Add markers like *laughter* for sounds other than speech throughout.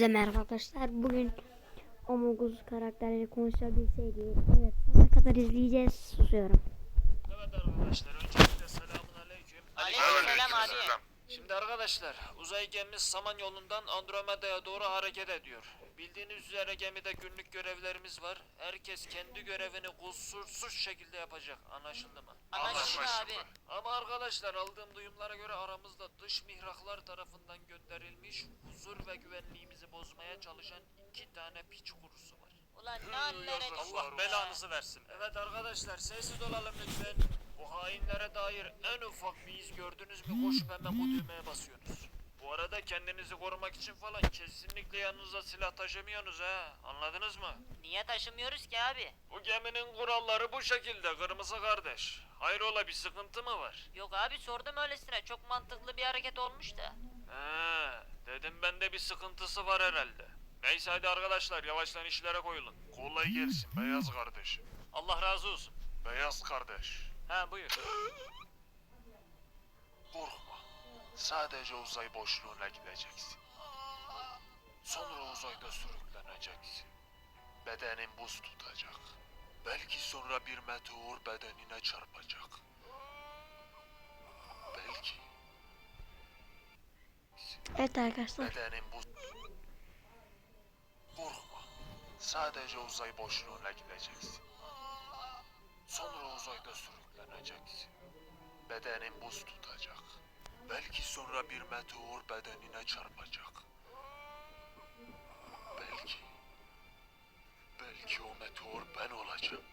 Size merhaba arkadaşlar. Bugün Omoguz karakterleri konuşabilseydi. Evet sonuna kadar izleyeceğiz. Susuyorum. Evet arkadaşlar öncelikle selamun aleyküm. Aleykümselam abi. Şimdi arkadaşlar uzay gemimiz Samanyolu'ndan Andromeda'ya doğru hareket ediyor. Bildiğiniz üzere gemide günlük görevlerimiz var. Herkes kendi görevini kusursuz şekilde yapacak. Anlaşıldı mı? Anlaşıldı abi. Ama arkadaşlar aldığım duyumlara göre aramızda dış mihraklar tarafından gönderilmiş huzur ve güvenliğimizi bozmaya çalışan iki tane piç kurusu var. Ulan ne hallere Allah belanızı versin. Evet arkadaşlar sessiz olalım lütfen. Bu hainlere dair en ufak bir iz gördünüz mü koşup hemen bu düğmeye basıyorsunuz. Bu arada kendinizi korumak için falan kesinlikle yanınıza silah taşımıyorsunuz ha. Anladınız mı? Niye taşımıyoruz ki abi? Bu geminin kuralları bu şekilde kırmızı kardeş. Hayrola bir sıkıntı mı var? Yok abi sordum öylesine çok mantıklı bir hareket olmuş da. He, dedim bende bir sıkıntısı var herhalde. Neyse hadi arkadaşlar yavaştan işlere koyulun. Kolay gelsin beyaz kardeş. Allah razı olsun. Beyaz kardeş. He buyur. *gasps* Sadece uzay boşluğuna gideceksin. Sonra uzayda sürükleneceksin. Bedenin buz tutacak. Belki sonra bir meteor bedenine çarpacak. Belki Evet arkadaşlar. Bedenin bu... Korkma. Sadece uzay boşluğuna gideceksin. Sonra uzayda sürükleneceksin. Bedenin buz tutacak. Belki sonra bir meteor bedenine çarpacak. Belki... Belki o meteor ben olacağım.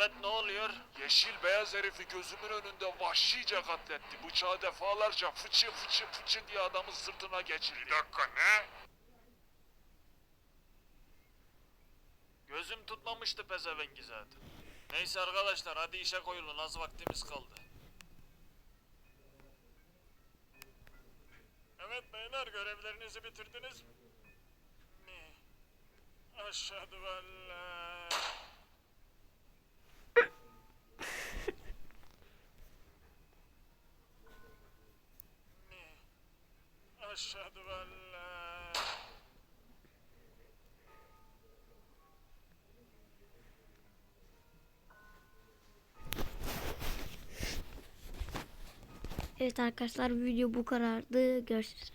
Evet ne oluyor? Yeşil beyaz herifi gözümün önünde vahşice katletti. Bıçağı defalarca fıçı fıçı fıçı diye adamın sırtına geçirdi. Bir dakika ne? Gözüm tutmamıştı pezevengi zaten. Neyse arkadaşlar hadi işe koyulun az vaktimiz kaldı. Evet beyler görevlerinizi bitirdiniz mi? Aşhedü en la أشهد أن لا Evet arkadaşlar video bu kadardı. Görüşürüz.